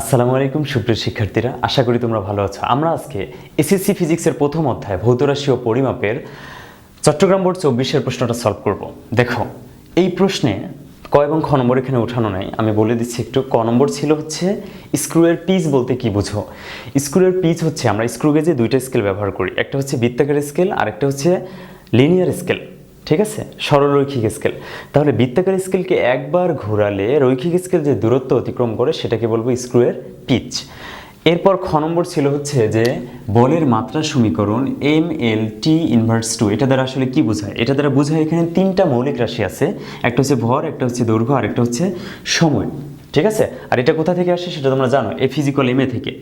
আসসালামু আলাইকুম, সুপ্রিয় শিক্ষার্থীরা। আশা করি তোমরা ভালো আছো। আমরা আজকে এসএসসি ফিজিক্সের প্রথম অধ্যায় ভৌতরাশি ও পরিমাপের চট্টগ্রাম বোর্ড চব্বিশের প্রশ্নটা সলভ করব। দেখো, এই প্রশ্নে ক এবং খ নম্বর এখানে ওঠানো নাই। আমি বলে দিচ্ছি একটু। ক নম্বর ছিল হচ্ছে স্ক্রুয়ের পিচ বলতে কি বুঝো? স্ক্রুয়ের পিচ হচ্ছে আমরা স্ক্রু গেজে দুইটা স্কেল ব্যবহার করি। একটা হচ্ছে বৃত্তাকার স্কেল আর একটা হচ্ছে লিনিয়ার স্কেল। ঠিক আছে? সরলরৈখিক স্কেল তাহলে বৃত্তাকার স্কেলকে একবার ঘোরালে রৈখিক স্কেল যে দূরত্ব অতিক্রম করে সেটাকে বলব স্ক্রুয়ের পিচ এরপর খ নম্বর ছিল হচ্ছে যে বলের মাত্রা সমীকরণ M L T inverse two এটা দ্বারা আসলে কি বোঝায়? এটা দ্বারা বোঝায় এখানে তিনটা মৌলিক রাশি আছে, একটা হচ্ছে ভর, একটা হচ্ছে দৈর্ঘ্য, আর একটা হচ্ছে সময়। ঠিক আছে? আর এটা কোথা থেকে আসে সেটা তোমরা জানো এ ফিজিক্যাল এম এ থেকে।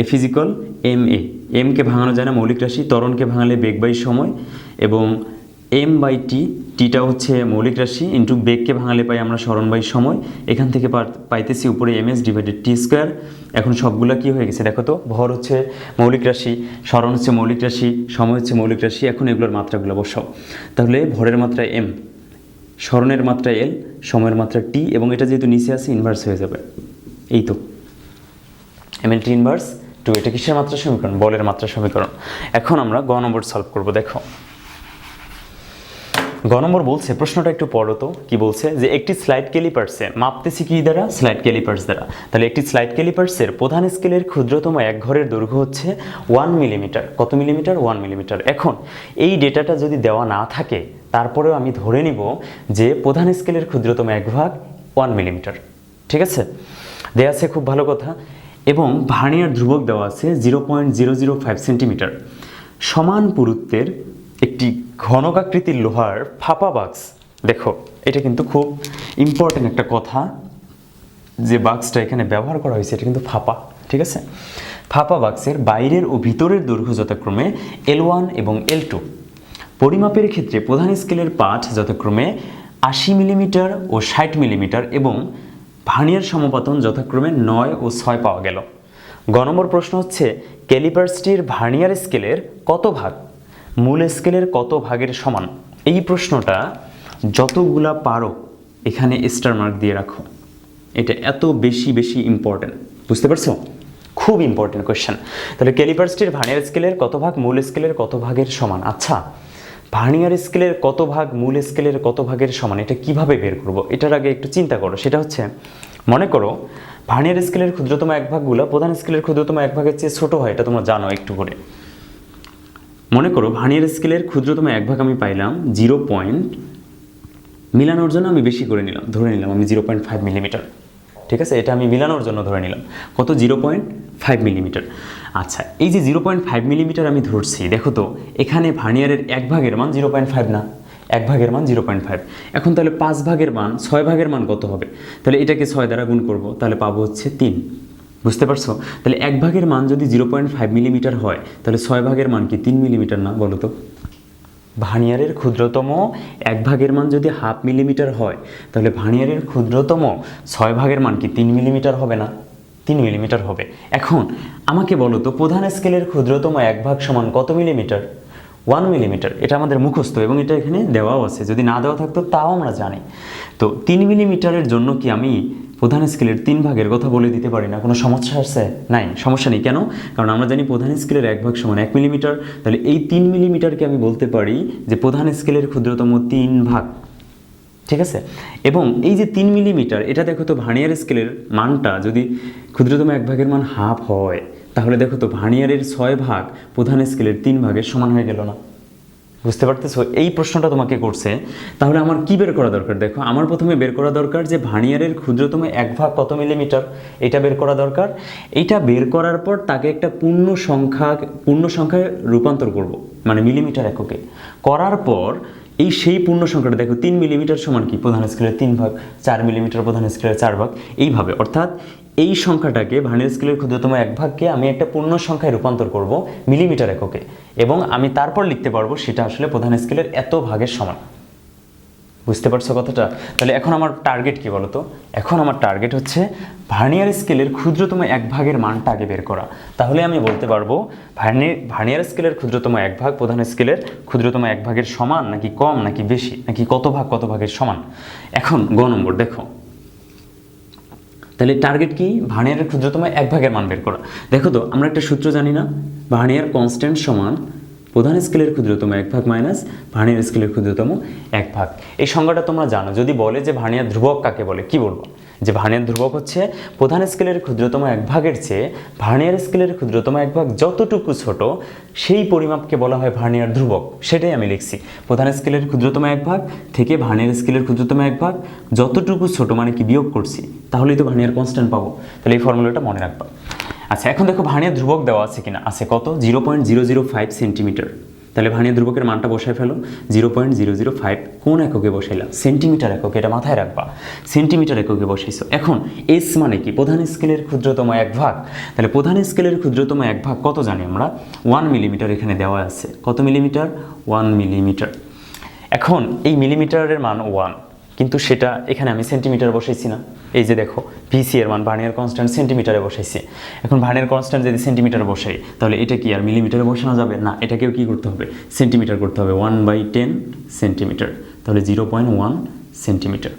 এ ফিজিক্যাল এম এ এমকে ভাঙানো যায় না, মৌলিক রাশি তরণকে ভাঙালে বেগ বাই সময় এবং এম বাই টি টিটা হচ্ছে মৌলিক রাশি ইন্টু বেগকে ভাঙালে পাই আমরা স্মরণ বাই সময়। এখান থেকে পাইতেছি উপরে M S divided T square এখন সবগুলা কি হয়ে গেছে দেখো তো, ভর হচ্ছে মৌলিক রাশি, স্মরণ হচ্ছে মৌলিক রাশি, সময় হচ্ছে মৌলিক রাশি। এখন এগুলোর মাত্রাগুলো বসাও। তাহলে ভরের মাত্রা এম স্মরণের মাত্রা এল সময়ের মাত্রা টি এবং এটা যেহেতু নিচে আছে ইনভার্স হয়ে যাবে। এই তো। M L T inverse two এটা কিসের মাত্রা সমীকরণ? বলের মাত্রা সমীকরণ। এখন আমরা গ নম্বর সলভ করব, দেখো। গ নম্বর বলছে, প্রশ্নটা একটু পড়ো তো, কি বলছে? যে একটি স্লাইড ক্যালিপার্সে মাপতেছি কি দ্বারা? স্লাইড ক্যালিপার্স দ্বারা। তাহলে একটি স্লাইড ক্যালিপার্সের প্রধান স্কেলের ক্ষুদ্রতম এক ঘরের দৈর্ঘ্য হচ্ছে ওয়ান মিলিমিটার কত মিলিমিটার ওয়ান মিলিমিটার এখন, এই ডেটাটা যদি দেওয়া না থাকে, তারপরেও আমি ধরে নিব যে প্রধান স্কেলের ক্ষুদ্রতম এক ভাগ ওয়ান মিলিমিটার ঠিক আছে? দেয়া আছে খুব ভালো কথা। এবং ভার্নিয়ার ধ্রুবক দেওয়া আছে zero point zero zero five centimetre সমান পুরুত্বের একটি ঘনকাকৃতির লোহার ফাঁপা বাক্স। দেখো, এটা কিন্তু খুব ইম্পর্টেন্ট একটা কথা যে বাক্সটা এখানে ব্যবহার করা হয়েছে, এটা কিন্তু ফাঁপা, ঠিক আছে? ফাঁপা বাক্সের বাইরের ও ভিতরের দৈর্ঘ্য যথাক্রমে এল ওয়ান এবং এল টু পরিমাপের ক্ষেত্রে প্রধান স্কেলের পাঠ যথাক্রমে আশি মিলিমিটার ও ষাট মিলিমিটার এবং ভার্নিয়ার সমপাতন যথাক্রমে নয় ও ছয় পাওয়া গেল। গ নম্বর প্রশ্ন হচ্ছে, ক্যালিপার্সটির ভার্নিয়ার স্কেলের কত ভাগ? মূল স্কেলের কত ভাগের সমান? এই প্রশ্নটা যতগুলা পারো এখানে স্টার মার্ক দিয়ে রাখো। এটা এত বেশি বেশি ইম্পর্টেন্ট বুঝতে পারছ? খুব ইম্পর্টেন্ট কোয়েশ্চেন তাহলে ক্যালিপার্সটির ভার্নিয়ার স্কেলের কত ভাগ, মূল স্কেলের কত ভাগের সমান? আচ্ছা ভার্নিয়ার স্কেলের কত ভাগ, মূল স্কেলের কত ভাগের সমান, এটা কীভাবে বের করব? এটার আগে একটু চিন্তা করো। সেটা হচ্ছে, মনে করো, ভার্নিয়ার স্কেলের ক্ষুদ্রতম এক ভাগগুলো প্রধান স্কেলের ক্ষুদ্রতম এক ভাগের চেয়ে ছোট হয়, এটা তোমরা জানো একটু করে। মনে করো ভানিয়ার স্কেলের ক্ষুদ্রতম এক ভাগ আমি পাইলাম জিরো পয়েন্ট, মিলানোর জন্য আমি বেশি করে নিলাম, ধরে নিলাম আমি জিরো পয়েন্ট ফাইভ মিলিমিটার। ঠিক আছে? এটা আমি মিলানোর জন্য ধরে নিলাম। কত? Zero point five millimetre. আচ্ছা এই যে জিরো পয়েন্ট ফাইভ মিলিমিটার আমি ধরছি, দেখো তো, এখানে ভার্নিয়ারের এক ভাগের মান জিরো পয়েন্ট ফাইভ না, এক ভাগের মান জিরো পয়েন্ট ফাইভ। এখন তাহলে পাঁচ ভাগের মান, ছয় ভাগের মান কত হবে? তাহলে এটাকে ছয় দ্বারা গুণ করব, তাহলে পাবো হচ্ছে তিন। বুঝতে পারছ? তাহলে এক ভাগের মান যদি জিরো পয়েন্ট ফাইভ মিলিমিটার হয়, তাহলে ছয় ভাগের মান কি তিন মিলিমিটার না, বলো তো? ভার্নিয়ারের ক্ষুদ্রতম এক ভাগের মান যদি হাফ মিলিমিটার হয়, তাহলে ভার্নিয়ারের ক্ষুদ্রতম ছয় ভাগের মান কি তিন মিলিমিটার হবে না? তিন মিলিমিটার হবে। এখন আমাকে বলো তো, প্রধান স্কেলের ক্ষুদ্রতম এক ভাগ সমান কত মিলিমিটার ওয়ান মিলিমিটার এটা আমাদের মুখস্থ এবং এটা এখানে দেওয়াও আছে। যদি না দেওয়া থাকতো, তাও আমরা জানি। তো তিন মিলিমিটারের জন্য কি আমি প্রধান স্কেলের তিন ভাগের কথা বলে দিতে পারি না, কোনো সমস্যা আছে? নাই, সমস্যা নেই। কেন? কারণ আমরা জানি প্রধান স্কেলের এক ভাগ সমান এক মিলিমিটার। তাহলে এই তিন মিলিমিটারকে আমি বলতে পারি যে প্রধান স্কেলের ক্ষুদ্রতম তিন ভাগ। ঠিক আছে? এবং এই যে তিন মিলিমিটার, এটা দেখো তো ভার্নিয়ার স্কেলের মানটা, যদি ক্ষুদ্রতম এক ভাগের মান হাফ হয়, তাহলে দেখো তো ভার্নিয়ারের ছয় ভাগ প্রধান স্কেলের তিন ভাগের সমান হয়ে গেল না। বুঝতে পারতেছো? এই প্রশ্নটা তোমাকে করছে। তাহলে আমার কি বের করা দরকার? দেখো, আমার প্রথমে বের করা দরকার যে ভার্নিয়ারের ক্ষুদ্রতম এক ভাগ কত মিলিমিটার এটা বের করা দরকার। এটা বের করার পর তাকে একটা পূর্ণ সংখ্যা, পূর্ণ সংখ্যায় রূপান্তর করব মানে মিলিমিটার এককে। করার পর এই সেই পূর্ণ সংখ্যাটা, দেখো, তিন মিলিমিটার সমান কি? প্রধান স্কেলের তিন ভাগ, চার মিলিমিটার প্রধান স্কেলের চার ভাগ। এইভাবে, অর্থাৎ এই সংখ্যাটাকে ভার্নিয়ার স্কেলের ক্ষুদ্রতম এক ভাগকে আমি একটা পূর্ণ সংখ্যায় রূপান্তর করব মিলিমিটার এককে এবং আমি তারপর লিখতে পারব সেটা আসলে প্রধান স্কেলের এত ভাগের সমান। বুঝতে পারছ কথাটা? তাহলে এখন আমার টার্গেট কি বলতো? এখন আমার টার্গেট হচ্ছে ভার্নিয়ার স্কেলের ক্ষুদ্রতম এক ভাগের মানটা আগে বের করা। তাহলে আমি বলতে পারব ভার্নি ভার্নিয়ার স্কেলের ক্ষুদ্রতম এক ভাগ প্রধান স্কেলের ক্ষুদ্রতম এক ভাগের সমান নাকি কম নাকি বেশি নাকি কত ভাগ কত ভাগের সমান? এখন গ নম্বর দেখো। তাহলে টার্গেট কি? ভার্নিয়ারের ক্ষুদ্রতম এক ভাগের মান বের করা। দেখো তো, আমরা একটা সূত্র জানি না? ভার্নিয়ার কনস্ট্যান্ট সমান প্রধান স্কেলের ক্ষুদ্রতম এক ভাগ মাইনাস ভার্নিয়ার স্কেলের ক্ষুদ্রতম এক ভাগ। এই সংজ্ঞাটা তোমরা জানো। যদি বলে যে ভার্নিয়ার ধ্রুবক কাকে বলে, কি বলব? যে ভার্নিয়ার ধ্রুবক হচ্ছে প্রধান স্কেলের ক্ষুদ্রতম এক ভাগের চেয়ে ভার্নিয়ার স্কেলের ক্ষুদ্রতম এক ভাগ যতটুকু ছোট, সেই পরিমাপকে বলা হয় ভার্নিয়ার ধ্রুবক। সেটাই আমি লিখছি। প্রধান স্কেলের ক্ষুদ্রতম এক ভাগ থেকে ভার্নিয়ার স্কেলের ক্ষুদ্রতম এক ভাগ যতটুকু ছোট মানে কি বিয়োগ করছি, তাহলেই তো ভার্নিয়ার কনস্ট্যান্ট পাবো। তাহলে এই ফর্মুলাটা মনে রাখবা। আচ্ছা এখন দেখো ভার্নিয়ার ধ্রুবক দেওয়া আছে কিনা? আছে কত? Zero point zero zero five centimetre তাহলে ভানীয় ধ্রুবকের মানটা বসায় ফেলো zero point zero zero five কোন এককে বসাইলাম সেন্টিমিটার একক, এটা মাথায় রাখবা। সেন্টিমিটার এককে বসাইছো। এখন এস মানে কি? প্রধান স্কেলের ক্ষুদ্রতম এক ভাগ। তাহলে প্রধান স্কেলের ক্ষুদ্রতম এক ভাগ কত জানি আমরা? ওয়ান মিলিমিটার এখানে দেওয়া আছে। কত মিলিমিটার ওয়ান মিলিমিটার এখন, এই মিলিমিটারের মান ওয়ান কিন্তু সেটা এখানে আমি সেন্টিমিটার বসাইছি না। এই যে দেখো ভিসি এর মান ভার্নিয়ার কনস্ট্যান্ট সেন্টিমিটারে বসাইছি। এখন ভার্নিয়ার কনস্ট্যান্ট যদি সেন্টিমিটার বসাই, তাহলে এটা কি আর মিলিমিটারে বসানো যাবে? না, এটাকেও কি করতে হবে? সেন্টিমিটার করতে হবে। ওয়ান বাই টেন সেন্টিমিটার তাহলে জিরো পয়েন্ট ওয়ান সেন্টিমিটার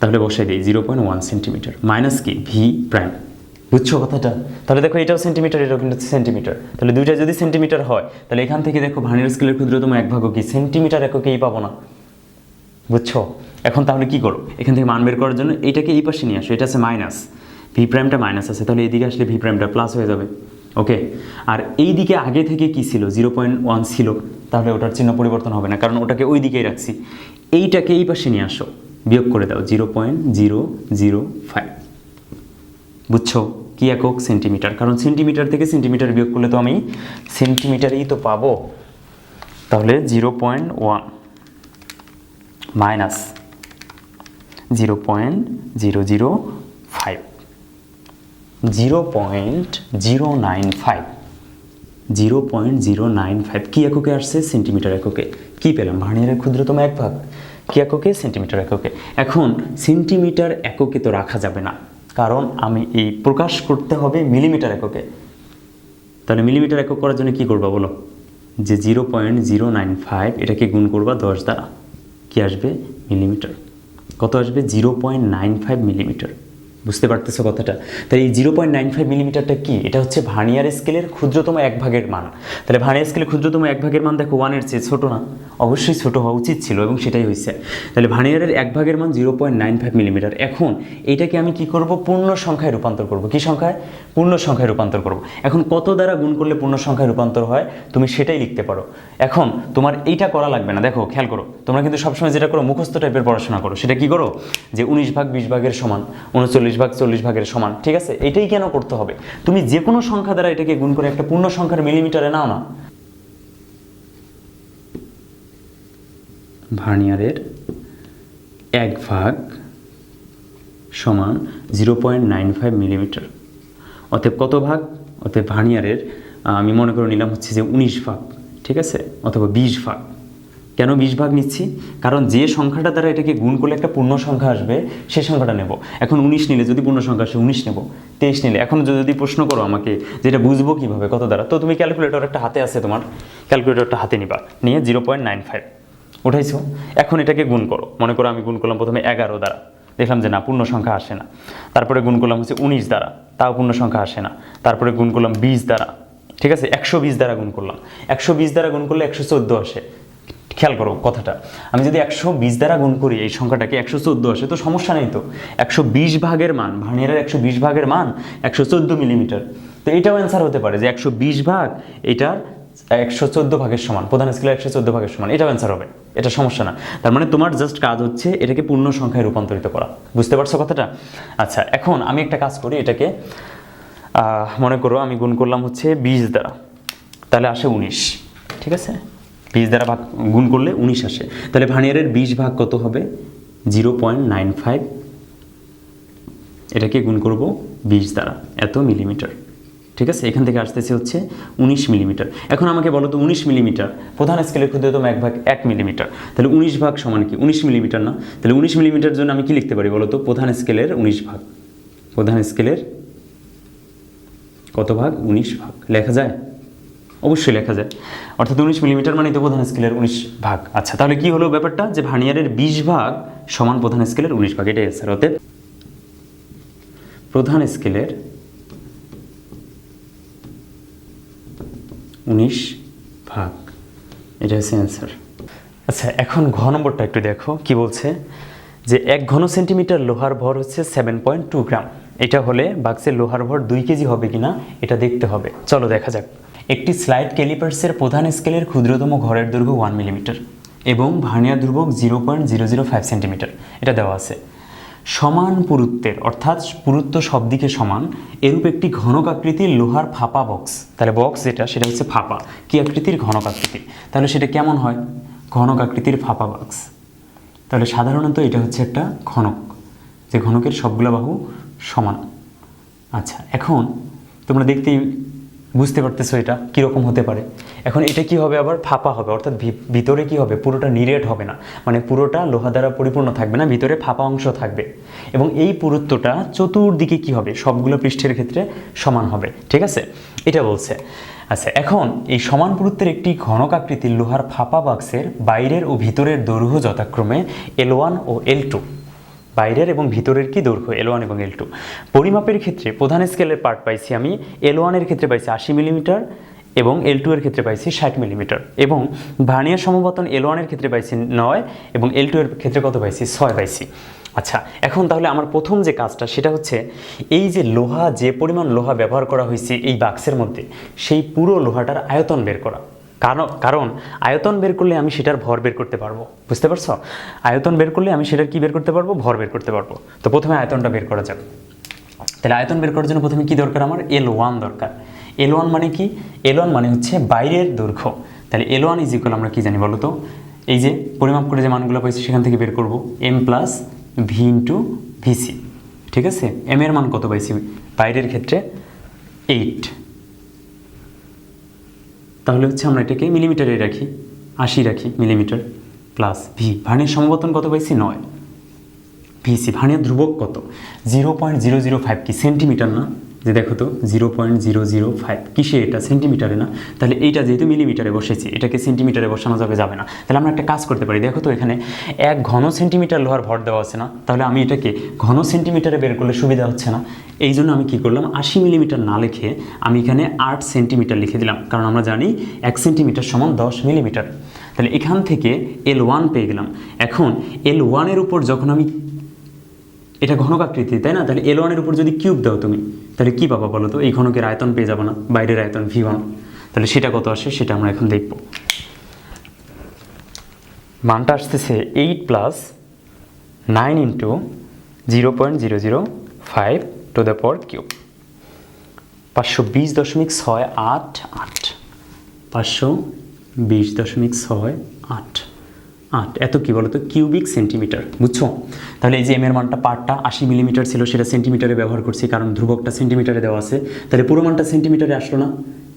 তাহলে বসাই দিই zero point one centimetre minus কি? ভি প্রাইম বুঝছ কথাটা? তাহলে দেখো, এটাও সেন্টিমিটার এটাও কিন্তু সেন্টিমিটার তাহলে দুইটা যদি সেন্টিমিটার হয়, তাহলে এখান থেকে দেখো ভার্নিয়ার স্কেলের ক্ষুদ্রতম এক ভাগও কি? সেন্টিমিটার এককেই পাবো না। বুঝছ? এখন তাহলে কি করো? এখান থেকে মান বের করার জন্য এটাকে এই পাশে নিয়ে আসো। এটা আছে মাইনাস ভি প্রাইমটা মাইনাস আছে। তাহলে এইদিকে আসলে ভি প্রাইমটা প্লাস হয়ে যাবে। ওকে আর এই দিকে আগে থেকে কি ছিল? জিরো পয়েন্ট ওয়ান ছিল। তাহলে ওটার চিহ্ন পরিবর্তন হবে না। কারণ ওটাকে ওই দিকেই রাখছি। এইটাকে এই পাশে নিয়ে আসো। বিয়োগ করে দাও। Zero point zero zero five বুঝছ? কি একক? সেন্টিমিটার কারণ সেন্টিমিটার থেকে সেন্টিমিটার বিয়োগ করলে তো আমি সেন্টিমিটারেই তো পাবো। তাহলে zero point one minus zero point zero zero five. Zero point zero nine five. Zero point zero nine five কী এককে আসছে? সেন্টিমিটার এককে। কী পেলাম? ভার্নিয়ারের ক্ষুদ্রতম এক ভাগ। কী এককে? সেন্টিমিটার এককে। এখন সেন্টিমিটার এককে তো রাখা যাবে না। কারণ আমি এই প্রকাশ করতে হবে মিলিমিটার এককে। তাহলে মিলিমিটার একক করার জন্য কী করবা বলো? যে zero point zero nine five এটাকে গুণ করবা দশ দ্বারা। কি আসবে? মিলিমিটার। কত আসবে? Zero point nine five millimetre. বুঝতে পারতেছো কথাটা? তাহলে এই জিরো পয়েন্ট নাইন ফাইভ মিলিমিটারটা কি? এটা হচ্ছে ভার্নিয়ার স্কেলের ক্ষুদ্রতম এক ভাগের মান। তাহলে ভার্নিয়ার স্কেলের ক্ষুদ্রতম এক ভাগের মান দেখো ওয়ানের চেয়ে ছোটো না। অবশ্যই ছোটো হওয়া উচিত ছিল এবং সেটাই হয়েছে। তাহলে ভার্নিয়ারের এক ভাগের মান zero point nine five millimetre. এখন এইটাকে আমি কি করব? পূর্ণ সংখ্যায় রূপান্তর করব। কি সংখ্যায়? পূর্ণ সংখ্যায় রূপান্তর করব। এখন কত দ্বারা গুণ করলে পূর্ণ সংখ্যায় রূপান্তর হয়? তুমি সেটাই লিখতে পারো। এখন তোমার এইটা করা লাগবে না। দেখো, খেয়াল করো। তোমরা কিন্তু সবসময় যেটা করো, মুখস্থ টাইপের পড়াশোনা করো। সেটা কি করো? যে উনিশ ভাগ বিশ ভাগের সমান, উনচল্লিশ ভাগ, চল্লিশ ভাগের সমান, ঠিক আছে? এটাই কেন করতে হবে? তুমি যে কোনো সংখ্যা দ্বারা এটাকে গুণ করে একটা পূর্ণ সংখ্যার মিলিমিটারে নাও না। ভার্নিয়ারের এক ভাগ সমান zero point nine five millimetre. অতএব কত ভাগ? অতএব ভার্নিয়ারের আমি মনে করে নিলাম হচ্ছে যে উনিশ ভাগ, ঠিক আছে? অথবা বিশ ভাগ। কেন বিশ ভাগ নিচ্ছি? কারণ যে সংখ্যাটা দ্বারা এটাকে গুণ করলে একটা পূর্ণ সংখ্যা আসবে, সে সংখ্যাটা নেব। এখন উনিশ নিলে যদি পূর্ণ সংখ্যা আসে, উনিশ নেব। তেইশ নিলে। এখন যদি প্রশ্ন করো আমাকে যেটা বুঝব কীভাবে, কত দ্বারা? তো তুমি ক্যালকুলেটর একটা হাতে আছে তোমার। ক্যালকুলেটরটা হাতে নিবা। নিয়ে জিরো পয়েন্ট নাইন ফাইভ। উঠাইছো? এখন এটাকে গুণ করো। মনে করো আমি গুণ করলাম প্রথমে এগারো দ্বারা। দেখলাম যে না, পূর্ণ সংখ্যা আসে না। তারপরে গুণ করলাম হচ্ছে উনিশ দ্বারা। তাও পূর্ণ সংখ্যা আসে না। তারপরে গুণ করলাম বিশ দ্বারা। ঠিক আছে? একশো বিশ দ্বারা গুণ করলাম। একশো বিশ দ্বারা গুণ করলে একশো চোদ্দ আসে। খেয়াল করো কথাটা। আমি যদি একশো বিশ দ্বারা গুণ করি, এই সংখ্যাটাকে একশো চোদ্দ আসে, তো সমস্যা নেই তো। একশো বিশ ভাগের মান, ভার্নিয়ারের একশো বিশ ভাগের মান একশো চোদ্দ মিলিমিটার। তো এটাও অ্যান্সার হতে পারে যে একশো বিশ ভাগ এটার একশো চোদ্দ ভাগের সমান, প্রধান স্কেলে একশো চোদ্দ ভাগের সমান, এটাও অ্যান্সার হবে, এটা সমস্যা না। তার মানে তোমার জাস্ট কাজ হচ্ছে এটাকে পূর্ণ সংখ্যায় রূপান্তরিত করা। বুঝতে পারছ কথাটা? আচ্ছা এখন আমি একটা কাজ করি, এটাকে মনে করো আমি গুণ করলাম হচ্ছে বিশ দ্বারা, তাহলে আসে উনিশ, ঠিক আছে? বিশ দ্বারা ভাগ গুণ করলে উনিশ আসে। তাহলে ভানিয়ারের বিশ ভাগ কত হবে? Zero point nine five. এটাকে গুণ করব বিশ দ্বারা। এত মিলিমিটার। ঠিক আছে? এখান থেকে আসতেছে হচ্ছে উনিশ মিলিমিটার। এখন আমাকে বলো তো, উনিশ মিলিমিটার, প্রধান স্কেলের ক্ষুদ্রতম এক ভাগ এক মিলিমিটার। তাহলে উনিশ ভাগ সমান কি? উনিশ মিলিমিটার না। তাহলে উনিশ মিলিমিটার জন্য আমি কি লিখতে পারি বলো তো? প্রধান স্কেলের উনিশ ভাগ। প্রধান স্কেলের কত ভাগ? উনিশ ভাগ। লেখা যায়? অবশ্যই লেখা যায়। অর্থাৎ উনিশ মিলিমিটার মানে তো প্রধান স্কেলের উনিশ ভাগ। আচ্ছা তাহলে কি হলো ব্যাপারটা? যে ভার্নিয়ারের বিশ ভাগ সমান প্রধান স্কেলের উনিশ ভাগ। এটাই স্যার অতএব প্রধান স্কেলের উনিশ ভাগ। এটা হচ্ছে অ্যান্সার আচ্ছা এখন ঘ নম্বরটা একটু দেখো। কি বলছে? যে এক ঘন সেন্টিমিটার লোহার ভর হচ্ছে সেভেন পয়েন্ট টু গ্রাম এটা হলে বাক্সের লোহার ভর দুই কেজি হবে কিনা, এটা দেখতে হবে। চলো দেখা যাক। একটি স্লাইড ক্যালিপার্সের প্রধান স্কেলের ক্ষুদ্রতম ঘরের দৈর্ঘ্য ওয়ান মিলিমিটার এবং ভার্নিয়ার ধ্রুবক zero point zero zero five centimetre. এটা দেওয়া আছে। সমান পুরুত্বের, অর্থাৎ পুরুত্ব সব দিকে সমান, এরূপ একটি ঘনক আকৃতির লোহার ফাঁপা বক্স। তাহলে বক্স যেটা, সেটা হচ্ছে ফাঁপা। কি আকৃতির? ঘনক আকৃতি তাহলে সেটা কেমন হয়? ঘনক আকৃতির ফাঁপা বক্স। তাহলে সাধারণত এটা হচ্ছে একটা ঘনক। যে ঘনকের সবগুলো বাহু সমান। আচ্ছা এখন তোমরা দেখতেই বুঝতে পারতেছো এটা? কীরকম হতে পারে? এখন এটা কি হবে আবার? ফাঁপা হবে। অর্থাৎ ভিতরে কি হবে? পুরোটা নিরেট হবে না। মানে পুরোটা লোহা দ্বারা পরিপূর্ণ থাকবে না, ভিতরে ফাঁপা অংশ থাকবে। এবং এই পুরুত্বটা চতুর্দিকে কি হবে? সবগুলো পৃষ্ঠের ক্ষেত্রে সমান হবে। ঠিক আছে? এটা বলছে। আচ্ছা এখন এই সমান পুরুত্বের একটি ঘনক আকৃতির লোহার ফাঁপা বাক্সের বাইরের ও ভিতরের দৈর্ঘ্য যথাক্রমে এল ওয়ান ও এল টু বাইরের এবং ভিতরের কি দৈর্ঘ্য? এল ওয়ান এবং এল টু পরিমাপের ক্ষেত্রে প্রধান স্কেলের পার্ট পাইছি আমি এল ওয়ানের ক্ষেত্রে পাইছি আশি মিলিমিটার এবং এল টু এর ক্ষেত্রে পাইছি ষাট মিলিমিটার এবং ভার্নিয়ার সমপতন এল ওয়ানের ক্ষেত্রে পাইছি নয় এবং এল টু এর ক্ষেত্রে কত পাইছি? ছয় পাইছি। আচ্ছা এখন তাহলে আমার প্রথম যে কাজটা সেটা হচ্ছে এই যে লোহা, যে পরিমাণ লোহা ব্যবহার করা হয়েছে এই বাক্সের মধ্যে, সেই পুরো লোহাটার আয়তন বের করা। কারণ কারণ আয়তন বের করলে আমি সেটার ভর বের করতে পারব। বুঝতে পারছ? আয়তন বের করলে আমি সেটার কি বের করতে পারব? ভর বের করতে পারব। তো প্রথমে আয়তনটা বের করা যাক। তাহলে আয়তন বের করার জন্য প্রথমে কি দরকার আমার? এল ওয়ান দরকার। এল ওয়ান মানে কি? এল ওয়ান মানে হচ্ছে বাইরের দৈর্ঘ্য। তাহলে এল ওয়ান ইজ ইকুয়াল আমরা কি জানি বলো তো? এই যে পরিমাপ করে যে মানগুলো পাইছি সেখান থেকে বের করব। M plus V into VC ঠিক আছে? এম এর মান কত পাইছি? বাইরের ক্ষেত্রে এইট তাহলে হচ্ছে আমরা এটাকে মিলিমিটারে রাখি, আশি রাখি মিলিমিটার প্লাস ভি ভানের সমবর্তন কত পাইছি? নয়। ভিসি ভানের ধ্রুবক কত? Zero point zero zero five কি? সেন্টিমিটার না? যে দেখো তো zero point zero zero five কিসে এটা? সেন্টিমিটারে না? তাহলে এইটা যেহেতু মিলিমিটারে বসেছি, এটাকে সেন্টিমিটারে বসানো যাবে যাবে না। তাহলে আমরা একটা কাজ করতে পারি। দেখো তো এখানে এক ঘন সেন্টিমিটার লোহার ভর দেওয়া আছে না? তাহলে আমি এটাকে ঘন সেন্টিমিটারে বের করলে সুবিধা হচ্ছে না। এই জন্য আমি কি করলাম? আশি মিলিমিটার না লিখে আমি এখানে আট সেন্টিমিটার লিখে দিলাম। কারণ আমরা জানি এক সেন্টিমিটার সমান দশ মিলিমিটার তাহলে এখান থেকে এল ওয়ান পেয়ে গেলাম। এখন এল ওয়ানের উপর যখন আমি এটা ঘনক আকৃতি তাই না? তাহলে এল ওয়ানের উপর যদি কিউব দাও তুমি, তাহলে কি পাবা বলো তো? এই ঘনকের আয়তন পেয়ে যাব না, বাইরের আয়তন ভি ওয়ান তাহলে সেটা কত আসে? সেটা আমরা এখন দেখব। মানটা আসতেছে eight plus nine into zero point zero zero five to the পর কিউব পাঁচশো বিশ দশমিক ছয় আট আট। পাঁচশো বিশ দশমিক ছয় আট। আট, এত কি বলতো? কিউবিক সেন্টিমিটার বুঝছ? তাহলে এই যে এম এর মানটা পার্টটা আশি মিলিমিটার ছিল, সেটা সেন্টিমিটারে ব্যবহার করছি, কারণ ধ্রুবকটা সেন্টিমিটারে দেওয়া আছে। তাহলে পুরো মানটা সেন্টিমিটারে আসলো না?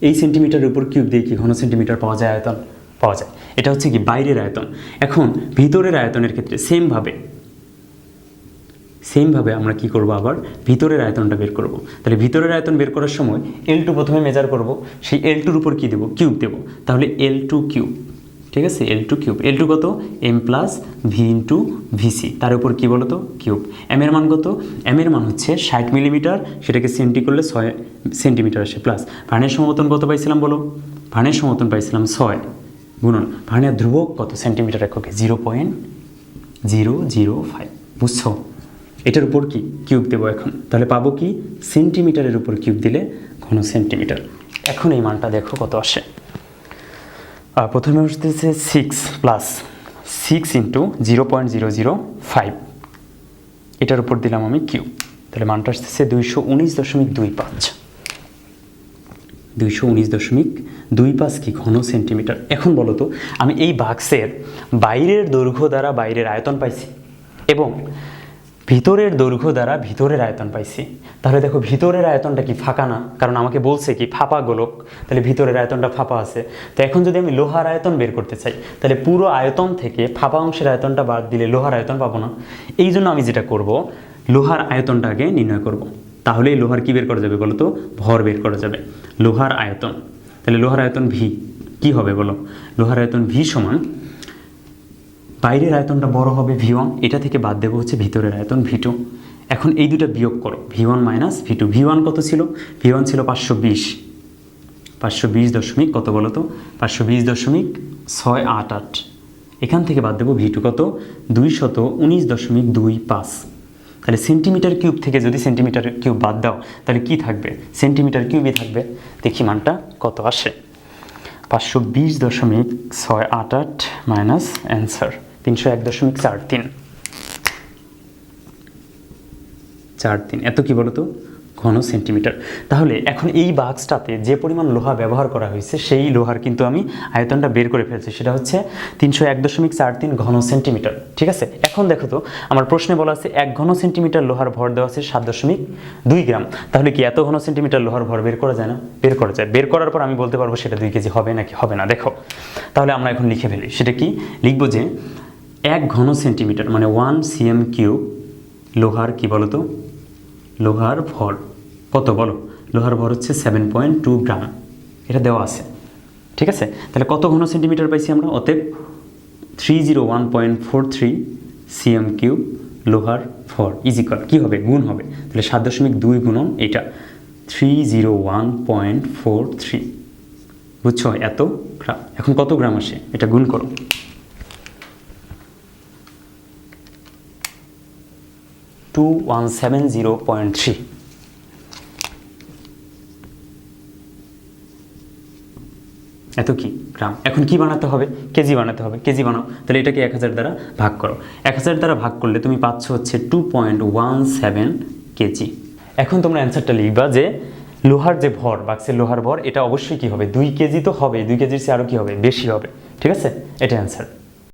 এই সেন্টিমিটারের উপর কিউব দিয়ে কি ঘন সেন্টিমিটার পাওয়া যায় আয়তন? পাওয়া যায়। এটা হচ্ছে কি? বাইরের আয়তন। এখন ভিতরের আয়তনের ক্ষেত্রে সেমভাবে সেমভাবে আমরা কি করব আবার? ভিতরের আয়তনটা বের করব। তাহলে ভিতরের আয়তন বের করার সময় এল টু প্রথমে মেজার করব। সেই এল টুর উপর কী দেবো? কিউব দেবো। তাহলে এল টু কিউব ঠিক আছে? L two cube L two কত? M plus V into VC তার উপর কী বলো তো কিউব এম এর মান কত? এম এর মান হচ্ছে ষাট মিলিমিটার সেটাকে সেন্টি করলে ছয় সেন্টিমিটার আসে প্লাস ভানের সমতন কত পাইছিলাম বলো? ভানের সমতন পাইছিলাম ছয়। গুণন। ভানের ধ্রুবক কত? সেন্টিমিটার এককে। Zero point zero zero five বুঝছ? এটার উপর কি? কিউব দেবো এখন। তাহলে পাবো কি? সেন্টিমিটারের উপর কিউব দিলে ঘন সেন্টিমিটার এখন এই মানটা দেখো কত আসে। প্রথমে আসতেছে six plus six into zero point zero zero five এটার উপর দিলাম আমি কিউ তাহলে মানটা আসতেছে দুইশো উনিশ দশমিক দুই পাঁচ। দুইশো উনিশ দশমিক দুই পাঁচ কি ঘন সেন্টিমিটার এখন বলো তো, আমি এই বাক্সের বাইরের দৈর্ঘ্য দ্বারা বাইরের আয়তন পাইছি এবং ভিতরের দৈর্ঘ্য দ্বারা ভিতরের আয়তন পাইছি। তাহলে দেখো ভিতরের আয়তনটা কি ফাঁকা না? কারণ আমাকে বলছে কি, ফাঁপা গোলক। তাহলে ভিতরের আয়তনটা ফাঁপা আছে। তো এখন যদি আমি লোহার আয়তন বের করতে চাই, তাহলে পুরো আয়তন থেকে ফাঁপা অংশের আয়তনটা বাদ দিলে লোহার আয়তন পাবো না। এই জন্য আমি যেটা করব, লোহার আয়তনটা আগে নির্ণয় করব। তাহলে লোহার কি বের করা যাবে বলো তো ভর বের করা যাবে। লোহার আয়তন। তাহলে লোহার আয়তন ভি। কি হবে বলো? লোহার আয়তন ভি সমান বাইরের আয়তনটা বড় হবে ভি ওয়ান এটা থেকে বাদ দেবো হচ্ছে ভিতরের আয়তন ভি টু এখন এই দুটো বিয়োগ করো V one minus V two V one কত ছিল? ভি ওয়ান ছিল পাঁচশো বিশ। পাঁচশো বিশ দশমিক কত বলো তো? পাঁচশো বিশ দশমিক ছয় আট আট। এখান থেকে বাদ দেবো ভি টু কত? দুই শত উনিশ দশমিক দুই পাঁচ। তাহলে সেন্টিমিটার কিউব থেকে যদি সেন্টিমিটার কিউব বাদ দাও, তাহলে কি থাকবে? সেন্টিমিটার কিউবই থাকবে। দেখি মানটা কত আসে। পাঁচশো বিশ দশমিক ছয় আট আট মাইনাস অ্যান্সার তিনশো এক দশমিক চার তিন। চার তিন। এত কি বলতো? ঘন সেন্টিমিটার। তাহলে এখন এই বাক্সটাতে যে পরিমাণ লোহা ব্যবহার করা হয়েছে, সেই লোহার কিন্তু আমি আয়তনটা বের করে ফেলছি। সেটা হচ্ছে তিনশো এক দশমিক চার তিন ঘন সেন্টিমিটার। ঠিক আছে? এখন দেখো তো, আমার প্রশ্নে বলা আছে, এক ঘন সেন্টিমিটার লোহার ভর দেওয়া আছে সাত দশমিক দুই গ্রাম। তাহলে কি এত ঘন সেন্টিমিটার লোহার ভর বের করা যায় না? বের করা যায়। বের করার পর আমি বলতে পারব সেটা দুই কেজি হবে নাকি হবে না। দেখো, তাহলে আমরা এখন লিখে ফেলি। সেটা কি? লিখব যে এক ঘন সেন্টিমিটার মানে ওয়ান সিএম কিউব লোহার কি বলো তো? লোহার ভর। কত বলো? লোহার ভর হচ্ছে সেভেন পয়েন্ট টু গ্রাম। এটা দেওয়া আছে। ঠিক আছে? তাহলে কত ঘন সেন্টিমিটার পাইছি আমরা? অতএব three zero one point four three CM cube লোহার ভর। ইজিকাল কী হবে? গুণ হবে। তাহলে সাত দশমিক দুই গুণন এটা। Three zero one point four three বুঝছ? এত গ্রাম। এখন কত গ্রাম আসে? এটা গুণ করো। Two one seven zero point three এত কি গ্রাম? এখন কি বানাতে হবে? কেজি বানাতে হবে। কেজি বানাও। তাহলে এটাকে এক হাজার দ্বারা ভাগ করো। এক হাজার দ্বারা ভাগ করলে তুমি পাচ্ছ হচ্ছে two point one seven KG. এখন তোমরা অ্যান্সারটা লিখবা যে লোহার যে ভর, বাক্সের লোহার ভর, এটা অবশ্যই কি হবে? দুই কেজি তো হবে। দুই কেজির চেয়ে আরও কি হবে? বেশি হবে। ঠিক আছে? এটা অ্যান্সার।